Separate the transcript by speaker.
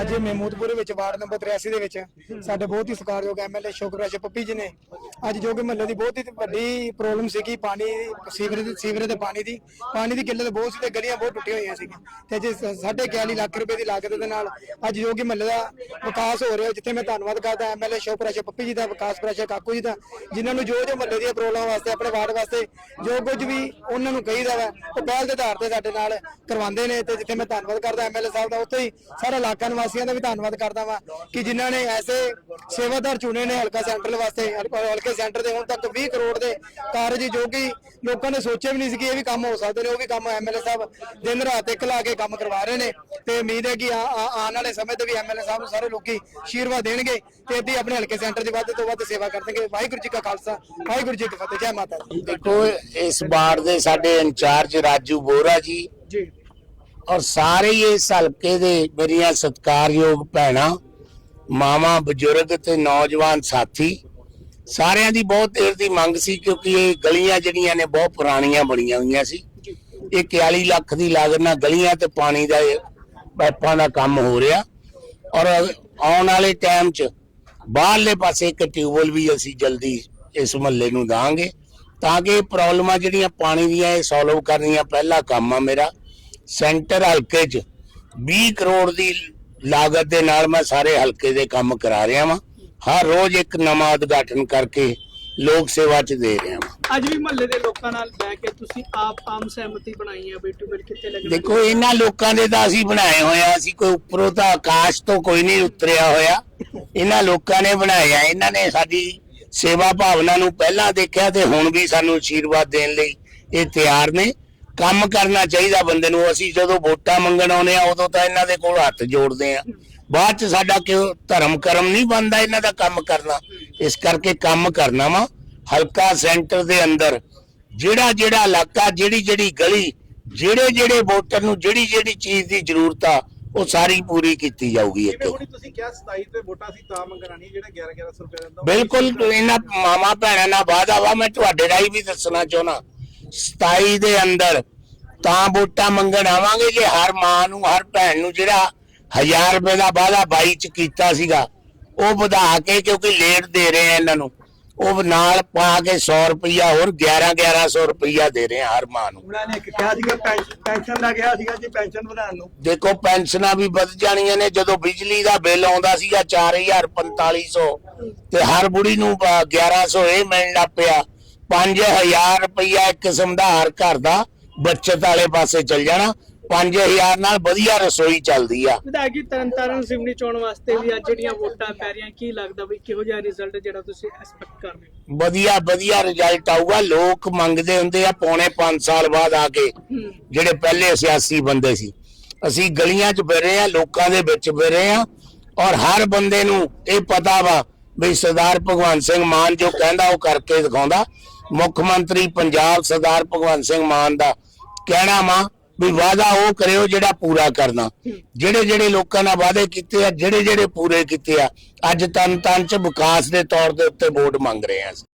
Speaker 1: ਅੱਜ ਮਹਿਮੂਦਪੁਰ ਵਿੱਚ ward number 83 ਦੇ ਵਿੱਚ ਸਾਡੇ ਬਹੁਤ ਹੀ ਸਤਿਕਾਰਯੋਗ ਐਮਐਲਏ ਸ਼ੁਕਰਾਜ ਪੱਪੀ ਜੀ ਨੇ। ਅੱਜ ਜੋ ਕਿ ਮਹੱਲੇ ਦੀ ਬਹੁਤ ਹੀ ਵੱਡੀ ਪ੍ਰੋਬਲਮ ਸੀਗੀ, ਪਾਣੀ ਸੀਵਰੇਜ ਦੀ, ਸੀਵਰੇਜ ਦੇ ਪਾਣੀ ਦੀ। ਪਾਣੀ ਦੀ ਕਿੱਲਤ ਬਹੁਤ ਸੀ ਤੇ ਗਲੀਆਂ ਬਹੁਤ ਟੁੱਟੀਆਂ ਹੋਈਆਂ ਸੀਗੀਆਂ। ਤੇ ਅੱਜ ਸਾਢੇ 41 ਲੱਖ ਰੁਪਏ ਦੀ ਲਾਗਤ ਦੇ ਨਾਲ ਅੱਜ ਜੋ ਕਿ ਮਹੱਲੇ ਦਾ ਵਿਕਾਸ ਹੋ ਰਿਹਾ, ਜਿੱਥੇ ਮੈਂ ਧੰਨਵਾਦ ਕਰਦਾ ਐਮਐਲਏ ਸ਼ੁਕਰਾਜ ਪੱਪੀ ਜੀ ਦਾ, ਵਿਕਾਸ ਪ੍ਰਾਸ਼ਾ ਕਾਕੂ ਜੀ ਦਾ, ਜਿਨ੍ਹਾਂ ਨੂੰ ਜੋ ਜੋ ਮਹੱਲੇ ਦੀਆਂ ਪ੍ਰੋਬਲਮ ਵਾਸਤੇ, ਆਪਣੇ ਵਾਰਡ ਵਾਸਤੇ ਜੋ ਕੁਝ ਵੀ ਉਹਨਾਂ ਨੂੰ ਕਹੀਦਾ ਵਾ, ਉਹ ਪਹਿਲ ਦੇ ਆਧਾਰ ਤੇ ਸਾਡੇ ਨਾਲ ਕਰਵਾਉਂਦੇ ਨੇ। ਤੇ ਜਿੱਥੇ ਮੈਂ ਧੰਨਵਾਦ ਕਰਦਾ ਐਮਐਲਏ ਸਾਹਿਬ ਦਾ, ਉੱਥੇ ਹੀ ਸਾਰੇ ਇਲਾਕਾ ਨਿਵਾਸੀਆਂ ਦਾ ਵੀ ਧੰਨਵਾਦ ਕਰਦਾ ਵਾਂ ਕਿ ਜਿਨ੍ਹਾਂ ਨੇ ਐਸੇ ਸੇਵਾਦਾਰ ਚੁਣੇ ਨੇ ਹਲਕਾ ਸੈਂਟਰ ਵਾਸਤੇ ਹਲਕਾ- ਸੈਂਟਰ ਦੇ ਹੁਣ ਤੱਕ 20 ਕਰੋੜ ਦੇ ਕਾਰਜ ਜੋ ਕਿ ਲੋਕਾਂ ਨੇ ਸੋਚਿਆ ਵੀ ਨਹੀਂ ਸੀ ਕਿ ਇਹ ਵੀ ਕੰਮ ਹੋ ਸਕਦੇ ਨੇ ਉਹ ਵੀ ਕੰਮ ਐਮਐਲਏ ਸਾਹਿਬ ਦਿਨ ਰਾਤ ਇੱਕ ਲਾ ਕੇ ਕੰਮ ਕਰਵਾ ਰਹੇ ਨੇ ਤੇ ਉਮੀਦ ਹੈ ਕਿ ਆਉਣ ਵਾਲੇ ਸਮੇਂ ਤੇ ਵੀ ਐਮਐਲਏ ਸਾਹਿਬ ਨੂੰ ਸਾਰੇ ਲੋਕੀ ਆਸ਼ੀਰਵਾਦ ਦੇਣਗੇ ਤੇ ਹੀ ਆਪਣੇ ਹਲਕੇ ਸੈਂਟਰ ਦੀ ਵੱਧ ਤੋਂ ਵੱਧ ਸੇਵਾ ਕਰਨਗੇ। ਵਾਹਿਗੁਰੂ ਜੀ ਕਾ ਖਾਲਸਾ ਵਾਹਿਗੁਰੂ ਜੀ ਕੀ ਫਤਿਹ ਜੈ ਮਾਤਾ ਦੀ।
Speaker 2: ਦੇਖੋ ਇਸ ਵਾਰਡ ਦੇ ਸਾਡੇ ਇੰਚਾਰਜ ਰਾਜੂ ਬੋਰਾ ਜੀ
Speaker 1: ਜੀ।
Speaker 2: ਔਰ ਸਾਰੇ ਹੀ ਇਸ ਹਲਕੇ ਦੇ ਮੇਰੀਆਂ ਸਤਿਕਾਰਯੋਗ ਭੈਣਾਂ, ਮਾਵਾਂ, ਬਜ਼ੁਰਗ ਤੇ ਨੌਜਵਾਨ ਸਾਥੀ, ਸਾਰਿਆਂ ਦੀ ਬਹੁਤ ਦੇਰ ਦੀ ਮੰਗ ਸੀ ਕਿਉਂਕਿ ਇਹ ਗਲੀਆਂ ਜਿਹੜੀਆਂ ਨੇ ਬਹੁਤ ਪੁਰਾਣੀਆਂ ਬਣੀਆਂ ਹੋਈਆਂ ਸੀ। ਇਹ 41 ਲੱਖ ਦੀ ਲਾਗਤ ਨਾਲ ਗਲੀਆਂ ਤੇ ਪਾਣੀ ਦਾ ਇਹ ਪਾਈਪਾਂ ਦਾ ਕੰਮ ਹੋ ਰਿਹਾ। ਔਰ ਆਉਣ ਵਾਲੇ ਟਾਈਮ 'ਚ ਬਾਹਰਲੇ ਪਾਸੇ ਇੱਕ ਟਿਊਬਵੈਲ ਵੀ ਅਸੀਂ ਜਲਦੀ ਇਸ ਮਹੱਲੇ ਨੂੰ ਦਾਂਗੇ ਤਾਂ ਕਿ ਇਹ ਪ੍ਰੋਬਲਮਾਂ ਜਿਹੜੀਆਂ ਪਾਣੀ ਦੀਆਂ ਇਹ ਸੋਲਵ ਕਰਨੀਆਂ ਪਹਿਲਾ ਕੰਮ ਆ ਮੇਰਾ। ਸੈਂਟਰ ਹਲਕੇ 'ਚ 20 ਕਰੋੜ ਦੀ ਲਾਗਤ ਦੇ ਨਾਲ ਮੈਂ ਸਾਰੇ ਹਲਕੇ ਦੇ ਕੰਮ ਕਰਾ ਰਿਹਾ ਵਾਂ। ਹਰ ਰੋਜ਼ ਇੱਕ ਨਵਾਂ ਉਦਘਾਟਨ ਕਰਕੇ ਲੋਕ ਸੇਵਾ 'ਚ ਦੇ ਰਿਹਾ ਵਾਂ।
Speaker 3: ਅੱਜ ਵੀ ਮਹੱਲੇ ਦੇ ਲੋਕਾਂ ਨਾਲ ਬਹਿ ਕੇ ਤੁਸੀਂ ਆਪ ਆਮ ਸਹਿਮਤੀ ਬਣਾਈ ਹੈ ਬਈ ਟਿਊਬਲ ਕਿੱਥੇ ਲੱਗਣਾ
Speaker 2: ਦੇਖੋ ਇਹਨਾਂ ਲੋਕਾਂ ਦੇ ਤਾਂ ਅਸੀਂ ਬਣਾਏ ਹੋਇਆ ਅਸੀਂ ਕੋਈ ਉੱਪਰੋਂ ਤਾਂ ਆਕਾਸ਼ ਤੋਂ ਕੋਈ ਨਹੀਂ ਉਤਰਿਆ ਹੋਇਆ। ਇਹਨਾਂ ਲੋਕਾਂ ਨੇ ਬਣਾਇਆ ਇਹਨਾਂ ਨੇ ਸਾਡੀ ਸੇਵਾ ਭਾਵਨਾ ਨੂੰ ਪਹਿਲਾਂ ਦੇਖਿਆ ਤੇ ਹੁਣ ਵੀ ਸਾਨੂੰ ਆਸ਼ੀਰਵਾਦ ਦੇਣ ਲਈ ਇਹ ਤਿਆਰ ਨੇ। ਕੰਮ ਕਰਨਾ ਚਾਹੀਦਾ ਬੰਦੇ ਨੂੰ ਅਸੀਂ ਜਦੋਂ ਵੋਟਾਂ ਮੰਗਣ ਆਉਨੇ ਆ ਉਦੋਂ ਤਾਂ ਇਹਨਾਂ ਦੇ ਕੋਲ ਹੱਥ ਜੋੜਦੇ ਆ ਬਾਅਦ ਚ ਸਾਡਾ ਕਿਉਂ ਧਰਮ ਕਰਮ ਨਹੀਂ ਬਣਦਾ ਇਹਨਾਂ ਦਾ ਕੰਮ ਕਰਨਾ। ਇਸ ਕਰਕੇ ਕੰਮ ਕਰਨਾ ਵਾ ਹਲਕਾ ਸੈਂਟਰ ਦੇ ਅੰਦਰ। ਜਿਹੜਾ ਜਿਹੜਾ ਇਲਾਕਾ ਜਿਹੜੀ ਜਿਹੜੀ ਗਲੀ ਜਿਹੜੇ ਜਿਹੜੇ ਵੋਟਰ ਨੂੰ ਜਿਹੜੀ ਜਿਹੜੀ ਚੀਜ਼ ਦੀ ਜ਼ਰੂਰਤ ਆ ਉਹ ਸਾਰੀ ਪੂਰੀ ਕੀਤੀ ਜਾਊਗੀ ਇੱਥੇ।
Speaker 4: ਤੁਸੀਂ ਕਿਹਾ 27 ਤੇ ਵੋਟਾਂ ਸੀ ਤਾਂ ਨਹੀਂ ਜਿਹੜਾ 11 1100 ਰੁਪਏ ਦਿੰਦਾ
Speaker 2: ਬਿਲਕੁਲ ਇਹਨਾਂ ਮਾਮਾ ਭੈਣਾਂ ਨਾਲ ਵਾਅਦਾ ਵਾ ਮੈਂ ਤੁਹਾਡੇ ਰਾਹੀਂ ਵੀ ਦੱਸਣਾ ਚਾਹੁੰਦਾ। 27 ਦੇ ਅੰਦਰ ਤਾਂ ਵੋਟਾਂ ਮੰਗਣ ਆਵਾਂਗੇ ਜੇ ਹਰ ਮਾਂ ਨੂੰ ਹਰ ਭੈਣ ਨੂੰ ਜਿਹੜਾ 1000 ਰੁਪਏ ਦਾ ਵਾਅਦਾ 22 ਚ ਕੀਤਾ ਸੀਗਾ ਉਹ ਵਧਾ ਕੇ ਕਿਉਂਕਿ ਲੇਟ ਦੇ ਰਹੇ ਆ ਇਹਨਾਂ ਨੂੰ ਉਹ ਨਾਲ ਪਾ ਕੇ 100 ਰੁਪਇਆ ਹੋਰ 11 1100 ਰੁਪਇਆ ਦੇ ਰਹੇ ਆ ਹਰ ਮਾਂ ਨੂੰ।
Speaker 5: ਉਹਨਾਂ ਨੇ ਕਿਹਾ ਸੀਗਾ ਪੈਨਸ਼- ਪੈਨਸ਼ਨ ਦਾ ਕਿਹਾ ਸੀਗਾ ਜੀ ਪੈਨਸ਼ਨ ਵਧਾਉਣ ਨੂੰ।
Speaker 2: ਦੇਖੋ ਪੈਨਸ਼ਨਾਂ ਵੀ ਵਧ ਜਾਣੀਆਂ ਨੇ ਜਦੋਂ ਬਿਜਲੀ ਦਾ ਬਿੱਲ ਆਉਂਦਾ ਸੀਗਾ 4000 4500 ਤੇ ਹਰ ਬੁੜੀ ਨੂੰ ਅਹ, 1100 ਇਹ ਮਿਲਣ ਪਿਆ। 5000 ਰੁਪਇਆ ਇੱਕ ਕਿਸਮ ਦਾ ਹਰ ਘਰ ਦਾ ਬੱਚਤ ਵਾਲੇ ਪਾਸੇ ਚੱਲ ਜਾਣਾ। 5000 ਨਾਲ ਵਧੀਆ ਰਸੋਈ ਚੱਲਦੀ ਆ।
Speaker 3: ਵਿਧਾਇਕੀ ਤਰਨਤਾਰਨ ਸਿਮਣੀ ਚੋਣ ਵਾਸਤੇ ਵੀ ਅੱਜ ਜਿਹੜੀਆਂ ਵੋਟਾਂ ਪੈ ਰਹੀਆਂ ਕੀ ਲੱਗਦਾ ਬਈ ਕਿਹੋ ਜਿਹਾ ਰਿਜ਼ਲਟ ਜਿਹੜਾ ਤੁਸੀਂ ਐਕਸਪੈਕਟ ਕਰ ਰਹੇ ਹੋ?
Speaker 2: ਵਧੀਆ ਵਧੀਆ ਰਿਜ਼ਲਟ ਆਊਗਾ। ਲੋਕ ਮੰਗਦੇ ਹੁੰਦੇ ਆ ਪੌਣੇ 5 ਸਾਲ ਬਾਅਦ ਆ ਕੇ। ਜਿਹੜੇ ਪਹਿਲੇ ਸਿਆਸੀ ਬੰਦੇ ਸੀ। ਅਸੀਂ ਗਲੀਆਂ 'ਚ ਫਿਰ ਰਹੇ ਆ ਲੋਕਾਂ ਦੇ ਵਿੱਚ ਫਿਰ ਰਹੇ ਆ ਔਰ ਹਰ ਬੰਦੇ ਨੂੰ ਇਹ ਪਤਾ ਵਾ ਵੀ ਸਰਦਾਰ ਭਗਵੰਤ ਸਿੰਘ ਮਾਨ ਜੋ ਕਹਿੰਦਾ ਉਹ ਕਰਕੇ ਦਿਖਾਉਂਦਾ। ਮੁੱਖ ਮੰਤਰੀ ਪੰਜਾਬ ਸਰਦਾਰ ਭਗਵੰਤ ਸਿੰਘ ਮਾਨ ਦਾ ਕਹਿਣਾ ਵਾ ਵੀ ਵਾਅਦਾ ਉਹ ਕਰਿਓ ਜਿਹੜਾ ਪੂਰਾ ਕਰਨਾ। ਜਿਹੜੇ ਜਿਹੜੇ ਲੋਕਾਂ ਨਾਲ ਵਾਅਦੇ ਕੀਤੇ ਆ, ਜਿਹੜੇ ਜਿਹੜੇ ਪੂਰੇ ਕੀਤੇ ਆ, ਅੱਜ ਤਨ ਤਨ ਚ ਵਿਕਾਸ ਦੇ ਤੌਰ ਦੇ ਉੱਤੇ ਵੋਟ ਮੰਗ ਰਹੇ ਆ